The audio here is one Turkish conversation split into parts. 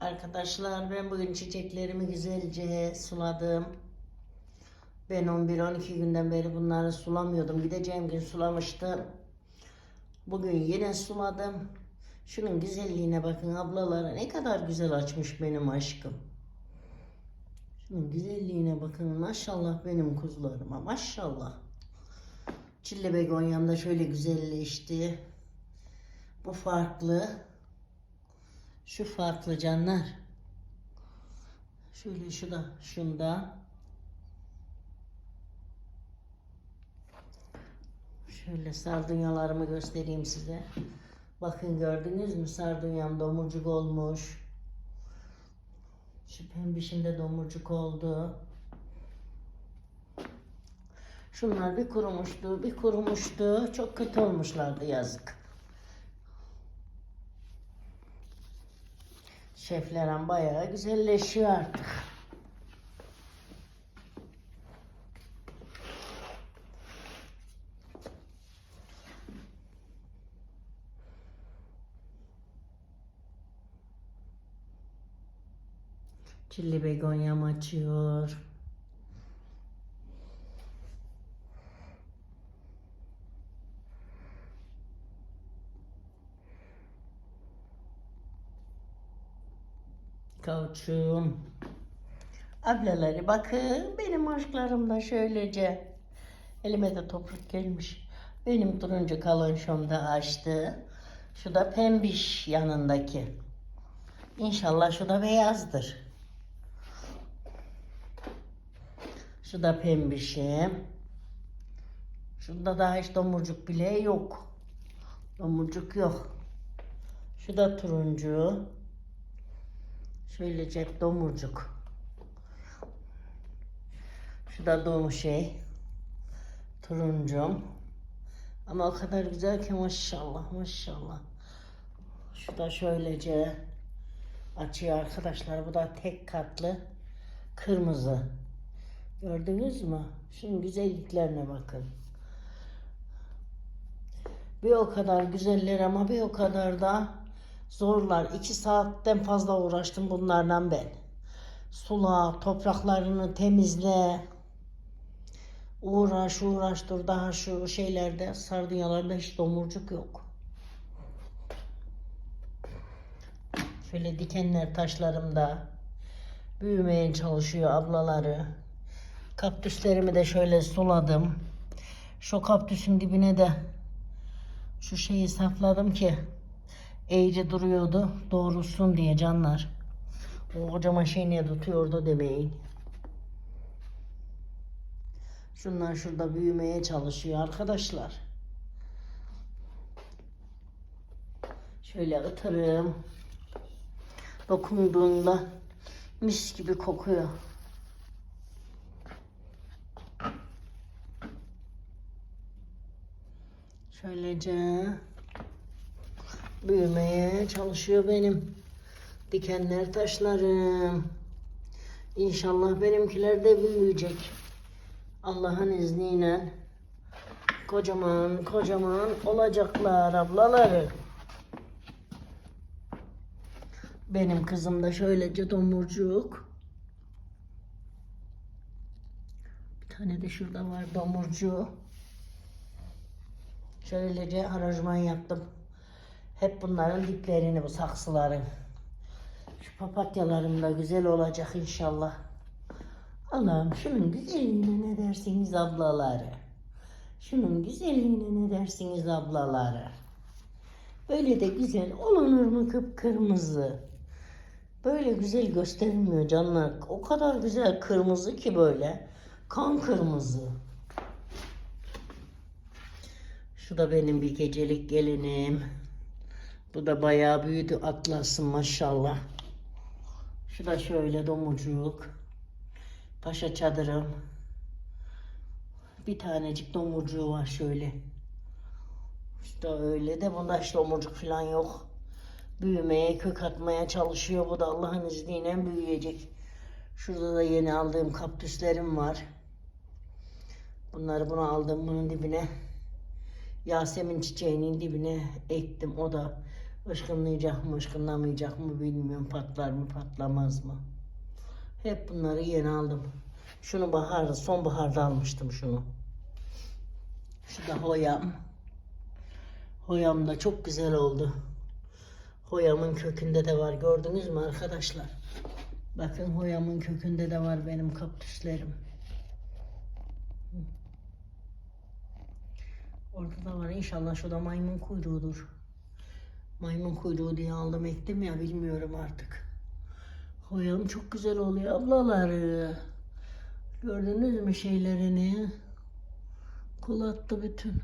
Arkadaşlar ben bugün çiçeklerimi güzelce suladım. Ben 11-12 günden beri bunları sulamıyordum. Gideceğim gün sulamıştım. Bugün yine suladım. Şunun güzelliğine bakın ablalara ne kadar güzel açmış benim aşkım. Şunun güzelliğine bakın maşallah benim kuzularıma maşallah. Çille begonyam da şöyle güzelleşti. Bu farklı. Şu farklı canlar. Şöyle şu da şunda. Şöyle sardunyalarımı göstereyim size. Bakın gördünüz mü sardunyam domurcuk olmuş. Şu pembişim de domurcuk oldu. Şunlar bir kurumuştu, bir kurumuştu. Çok kötü olmuşlardı yazık. Şeflerim bayağı güzelleşiyor artık. Çilli begonyam açıyor. Kauçum. Ablaları bakın benim aşklarım da şöylece. Elime de toprak gelmiş. Benim turuncu kalonşom da açtı. Şu da pembiş yanındaki. İnşallah şu da beyazdır. Şu da pembişim. Şunda daha hiç domurcuk bile yok. Domurcuk yok. Şu da turuncu. Şöyle cep domurcuk. Şu da doğum şey. Turuncum. Ama o kadar güzel ki maşallah maşallah. Şu da şöylece açıyor arkadaşlar. Bu da tek katlı kırmızı. Gördünüz mü? Şunun güzelliklerine bakın. Bir o kadar güzeller ama bir o kadar da zorlar. İki saatten fazla uğraştım bunlarla ben. Sula, topraklarını temizle. Uğraş uğraş dur daha şu şeylerde sardunyalarda hiç domurcuk yok. Şöyle dikenler taşlarımda büyümeye çalışıyor ablaları. Kaktüslerimi de şöyle suladım. Şu kaktüsün dibine de şu şeyi sakladım ki iyice duruyordu doğrusun diye canlar. O kocaman şey niye tutuyordu demeyin. Şunlar şurada büyümeye çalışıyor arkadaşlar. Şöyle ıtırım. Dokunduğunda mis gibi kokuyor. Şöylece büyümeye çalışıyor benim dikenler taşlarım. İnşallah benimkiler de büyüyecek. Allah'ın izniyle kocaman kocaman olacaklar ablaları. Benim kızım da şöylece domurcuk. Bir tane de şurada var domurcuğu. Şöylece aranjman yaptım. Hep bunların diplerini bu saksıların. Şu papatyalarım da güzel olacak inşallah. Allah'ım şunun güzelliğine ne dersiniz ablaları? Şunun güzelliğine ne dersiniz ablaları? Böyle de güzel olunur mu kıpkırmızı? Böyle güzel göstermiyor canlar. O kadar güzel kırmızı ki böyle. Kan kırmızı. Şu da benim bir gecelik gelinim. Bu da bayağı büyüdü atlasın maşallah. Şu da şöyle domurcuk. Paşa çadırım. Bir tanecik domurcuğu var şöyle. İşte öyle de bunda hiç domurcuk falan yok. Büyümeye, kök atmaya çalışıyor. Bu da Allah'ın izniyle büyüyecek. Şurada da yeni aldığım kaktüslerim var. Bunları bunu aldım bunun dibine. Yasemin çiçeğinin dibine ektim. O da Işkınlayacak mı, ışkınlamayacak mı bilmiyorum. Patlar mı, patlamaz mı? Hep bunları yeni aldım. Şunu baharda, sonbaharda almıştım şunu. Şu da hoyam. Hoyam da çok güzel oldu. Hoyamın kökünde de var. Gördünüz mü arkadaşlar? Bakın hoyamın kökünde de var benim kaktüslerim. Orada da var. İnşallah şu maymun kuyruğudur. Maymun kuyruğu diye aldım ektim ya bilmiyorum artık. Hoyam çok güzel oluyor ablaları. Gördünüz mü şeylerini? Kul attı bütün.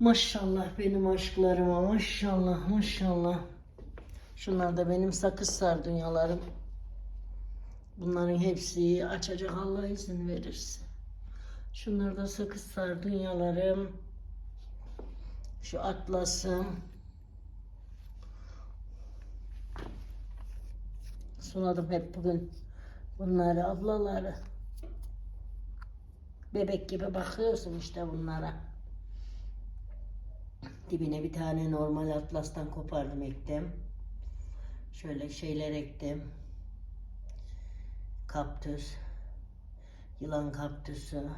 Maşallah benim aşklarıma maşallah maşallah. Şunlar da benim sakız sardunyalarım. Bunların hepsi açacak Allah izin verirse. Şunlar da sakız sardunyalarım. Şu atlasım. Suladım hep bugün bunları ablaları. Bebek gibi bakıyorsun işte bunlara. Dibine bir tane normal atlastan kopardım ektim. Şöyle şeyler ektim. Kaktüs. Yılan kaktüsü.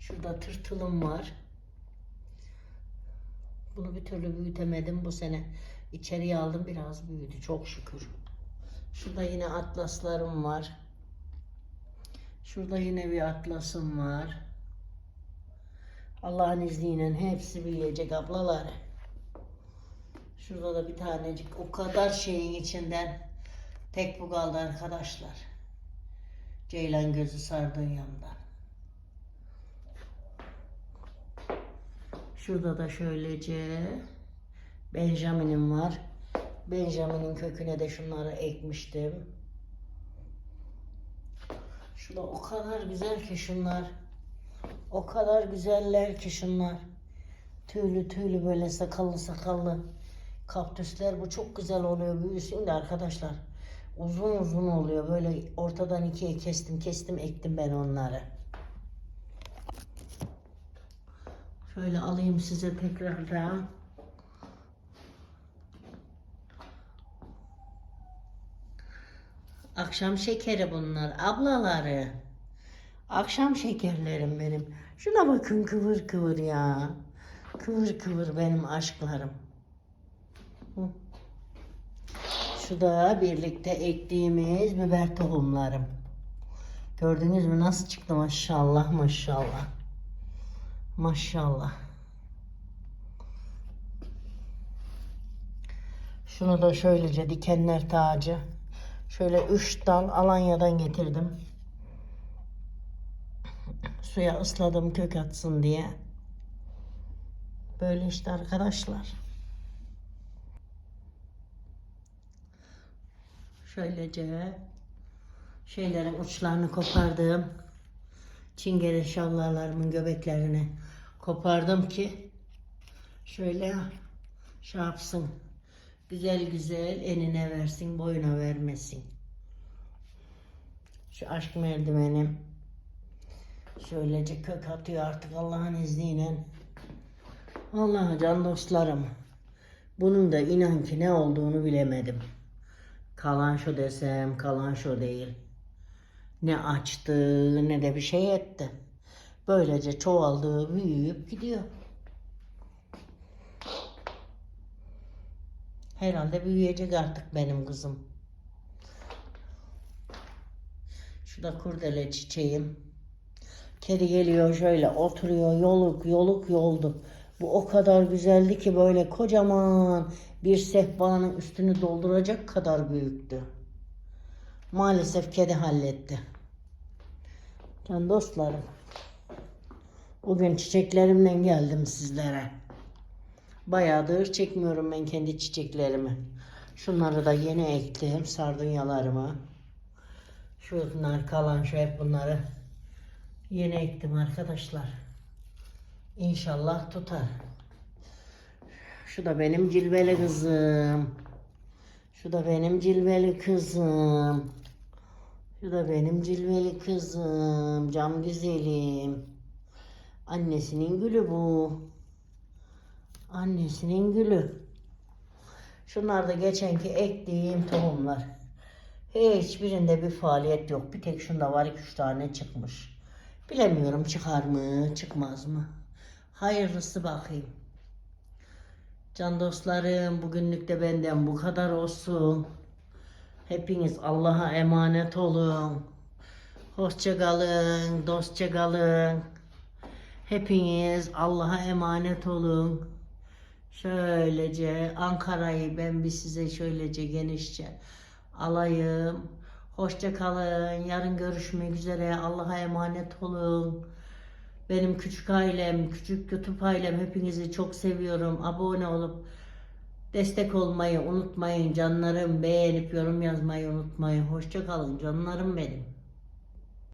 Şurada tırtılım var. Bunu bir türlü büyütemedim bu sene. İçeriye aldım biraz büyüdü çok şükür. Şurada yine atlaslarım var. Şurada yine bir atlasım var. Allah'ın izniyle hepsi büyüyecek ablalar. Şurada da bir tanecik o kadar şeyin içinden tek bu kaldı arkadaşlar. Ceylan gözü sardunyamdan. Şurada da şöylece Benjamin'im var. Benjamin'in köküne de şunları ekmiştim. Şurada o kadar güzel ki şunlar. O kadar güzeller ki şunlar. Tüylü tüylü böyle sakallı sakallı kaktüsler. Bu çok güzel oluyor. Büyüsün de arkadaşlar. Uzun uzun oluyor. Böyle ortadan ikiye kestim kestim ektim ben onları. Şöyle alayım size tekrardan. Akşam şekeri bunlar. Ablaları. Akşam şekerlerim benim. Şuna bakın kıvır kıvır ya. Kıvır kıvır benim aşklarım. Şu da birlikte ektiğimiz biber tohumlarım. Gördünüz mü nasıl çıktı maşallah maşallah. Maşallah. Şunu da şöylece dikenler tacı. Şöyle üç dal Alanya'dan getirdim. Suya ısladım kök atsın diye. Böyle işte arkadaşlar. Şöylece şeylerin uçlarını kopardım. Çingene şallarlarımın göbeklerini kopardım ki şöyle şey yapsın. Güzel güzel enine versin, boyuna vermesin. Şu aşk merdivenim şöylece kök atıyor artık Allah'ın izniyle. Allah can dostlarım. Bunun da inan ki ne olduğunu bilemedim. Kalan şu desem, kalan şu değil. Ne açtı ne de bir şey etti. Böylece çoğaldı, büyüyüp gidiyor. Herhalde büyüyecek artık benim kızım. Şu da kurdele çiçeğim. Kedi geliyor şöyle oturuyor yoluk yoluk yoldu. Bu o kadar güzeldi ki böyle kocaman bir sehpanın üstünü dolduracak kadar büyüktü. Maalesef kedi halletti. Can dostlarım. Bugün çiçeklerimle geldim sizlere. Bayağıdır çekmiyorum ben kendi çiçeklerimi. Şunları da yeni ektim. Sardunyalarımı. Şunlar kalan şu hep bunları yeni ektim arkadaşlar. İnşallah tutar. Şu da benim cilveli kızım. Şu da benim cilveli kızım. Şu da benim cilveli kızım. Cam güzelim. Annesinin gülü bu. Annesinin gülü. Şunlar da geçenki ektiğim tohumlar. Hiçbirinde bir faaliyet yok. Bir tek şunda var iki üç tane çıkmış. Bilemiyorum çıkar mı çıkmaz mı. Hayırlısı bakayım. Can dostlarım bugünlük de benden bu kadar olsun. Hepiniz Allah'a emanet olun. Hoşça kalın, dostça kalın. Hepiniz Allah'a emanet olun. Şöylece Ankara'yı ben bir size şöylece genişçe alayım. Hoşça kalın. Yarın görüşmek üzere. Allah'a emanet olun. Benim küçük ailem, küçük YouTube ailem hepinizi çok seviyorum. Abone olup destek olmayı unutmayın canlarım. Beğenip yorum yazmayı unutmayın. Hoşça kalın canlarım benim.